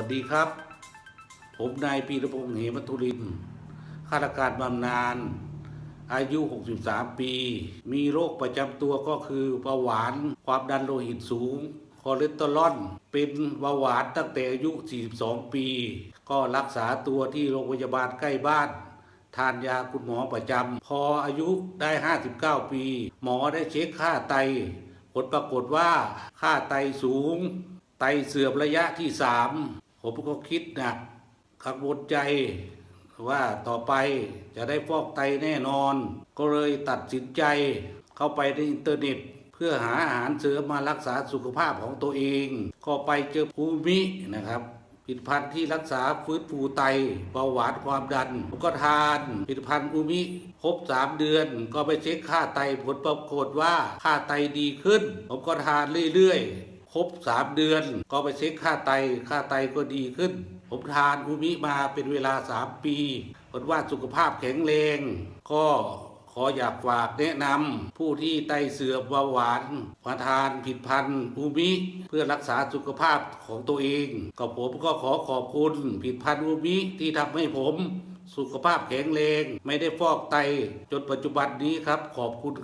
วัสดีครับ ผมนายพีรพงษ์เหมตุริน ข้าราชการบำนาญ อายุ 63 ปี มีโรคประจำตัวก็คือเบาหวาน ความดันโลหิตสูง คอเลสเตอรอล เป็นเบาหวานตั้งแต่อายุ 42 ปี ก็รักษาตัวที่โรงพยาบาลใกล้บ้าน ทานยาคุณหมอประจำ พออายุได้ 59 ปี หมอได้เช็คค่าไต ผลปรากฏว่าค่าไตสูงไตเสื่อมระยะที่สาม ผมก็คิดหนักกังวลใจว่าต่อไปจะได้ฟอกไตแน่นอน ก็เลยตัดสินใจเข้าไปในอินเทอร์เน็ต เพื่อหาอาหารเสริมมารักษาสุขภาพของตัวเอง ก็ไปเจอภูมินะครับผลิตภัณฑ์ที่รักษาฟื้นฟูไตเบาหวานความดันผมก็ทานผลิตภัณฑ์อูมิครบสามเดือน ก็ไปเช็คค่าไตผลปรากฏว่าค่าไตดีขึ้น ผมก็ทานเรื่อยๆ ครบสามเดือน ก็ไปเช็คค่าไต ค่าไตก็ดีขึ้น ผมทานอูมิมาเป็นเวลาสามปีผลว่าสุขภาพแข็งแรง ก็ขออยากฝากแนะนำผู้ที่ไตเสื่อมเบาหวานมาทานผิดพันธุ์อูมิ เพื่อรักษาสุขภาพของตัวเอง ก็ผมก็ขอขอบคุณผิดพันธุ์อูมิที่ทำให้ผม สุขภาพแข็งแรง ไม่ได้ฟอกไต จนปัจจุบันนี้ครับขอบคุณครับ